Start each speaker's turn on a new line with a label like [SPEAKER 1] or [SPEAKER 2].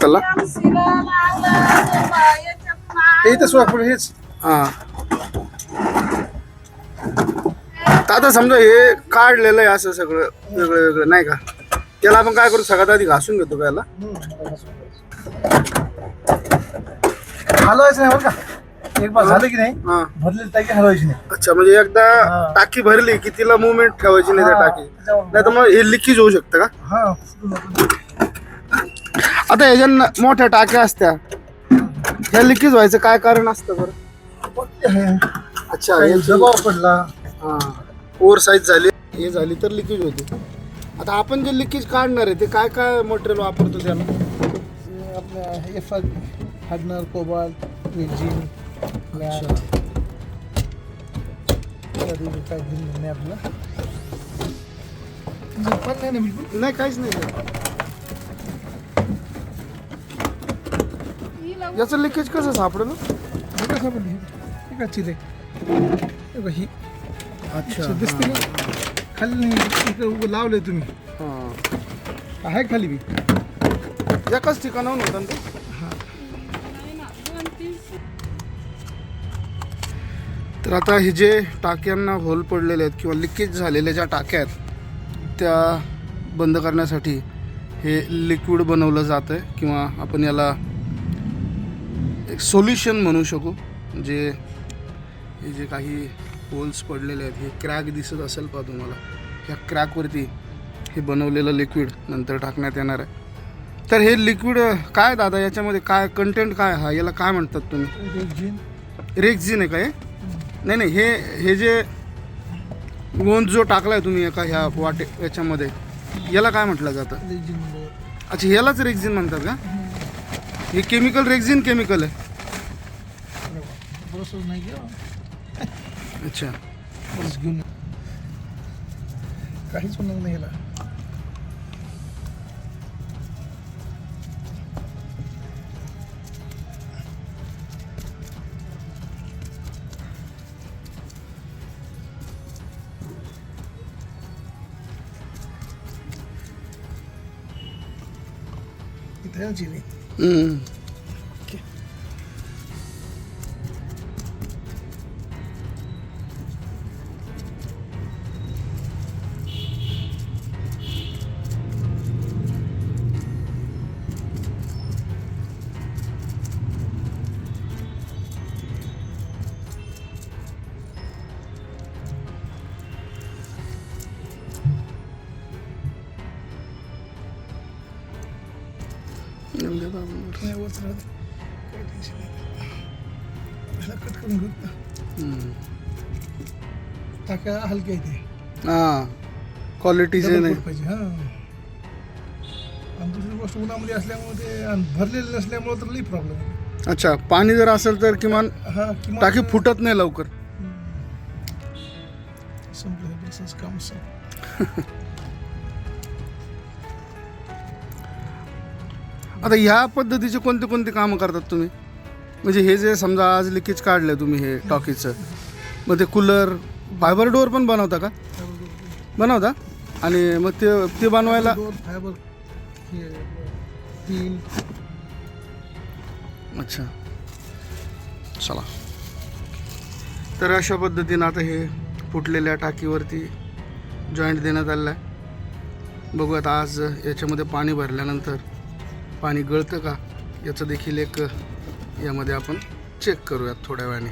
[SPEAKER 1] त्याला
[SPEAKER 2] हे इथं हेच.
[SPEAKER 1] हा. आता समजा हे काढलेलं आहे असं सगळं वेगळं वेगळं नाही का? त्याला आपण काय करू? सगळ्यात आधी घासून घेतो का याला?
[SPEAKER 2] हलवायचं नाही बरं का? एक बार झालं की नाही?
[SPEAKER 1] हा.
[SPEAKER 2] भरलेली टाकी हलवायची नाही.
[SPEAKER 1] अच्छा म्हणजे एकदा. टाकी भरली की तिला मुवमेंट ठेवायची नाही त्या टाकी नाही तर मग हे लिकेज होऊ शकतं का?
[SPEAKER 2] हा.
[SPEAKER 1] आता ह्याच्या मोठ्या टाक्या असत्या ह्या लिकेज व्हायचं काय कारण असतं बरं. अच्छा
[SPEAKER 2] दबाव पडला.
[SPEAKER 1] हा. ओव्हर साईज झाली. हे झाली तर लिकेज होते. आता आपण जे लिकेज काढणार आहे ते काय काय मटेरियल वापरतो त्याला?
[SPEAKER 2] F hardener cobalt. काय घेऊन आपलं नाही
[SPEAKER 1] काहीच नाही. याचं लिकेज कसं सापडेल?
[SPEAKER 2] हे कसं पण हे हे का चिरे. हे बघ, ही.
[SPEAKER 1] अच्छा
[SPEAKER 2] दिसते का खाली नाही इकडे उभं लावलंय तुम्ही.
[SPEAKER 1] हां.
[SPEAKER 2] आहे खाली बी.
[SPEAKER 1] एकाच ठिकाणाहून होता ना ते? तर आता हे जे टाक्यांना होल पडलेले आहेत किंवा लिकेज झालेल्या ज्या टाक्या आहेत त्या बंद करण्यासाठी हे लिक्विड बनवलं जातं आहे किंवा आपण याला एक सोल्युशन म्हणू शकू. जे हे जे काही होल्स पडलेले आहेत हे क्रॅक दिसत असेल पहा तुम्हाला. ह्या क्रॅकवरती हे बनवलेलं लिक्विड नंतर टाकण्यात येणार आहे. तर हे लिक्विड काय दादा? याच्यामध्ये काय कंटेंट काय हा याला काय म्हणतात तुम्ही?
[SPEAKER 2] रेक्झिन
[SPEAKER 1] रेक्झिन आहे का हे? नाही नाही हे हे जे गोंद जो टाकलाय तुम्ही एका ह्या वाटे याच्यामध्ये याला काय म्हटलं जातं? अच्छा ह्यालाच रेक्झिन म्हणतात का? हे केमिकल रेक्झिन केमिकल आहे
[SPEAKER 2] नाही
[SPEAKER 1] अच्छा।
[SPEAKER 2] बस घेऊन काहीच होणार नाही याला इथे आहे ना कट करून का?
[SPEAKER 1] हम्म.
[SPEAKER 2] टाक्या हलक्या इथे
[SPEAKER 1] हा क्वालिटीचे नाही
[SPEAKER 2] पाहिजे हा आणि दुसरी गोष्ट उन्हामध्ये असल्यामुळे ते आणि भरलेलं नसल्यामुळे तर लई प्रॉब्लेम
[SPEAKER 1] अच्छा पाणी जर असेल तर किमान
[SPEAKER 2] हा
[SPEAKER 1] टाकी फुटत नाही लवकर
[SPEAKER 2] संपलं हे काम संपलं.
[SPEAKER 1] आता ह्या पद्धतीचे कोणते कोणते कामं करतात तुम्ही? म्हणजे हे जे समजा आज लिकेज काढलं तुम्ही हे टॉकीचं मग ते कूलर फायबर डोअर पण बनवता का? बनवता? आणि मग ते ते बनवायला
[SPEAKER 2] फायबर
[SPEAKER 1] अच्छा. चला. तर अशा पद्धतीनं आता हे फुटलेल्या टाकीवरती जॉईंट देण्यात आलेलं आहे. बघू आता आज याच्यामध्ये पाणी भरल्यानंतर पाणी गळतं का? याचं देखील एक यामध्ये आपण चेक करूयात थोड्या वेळाने.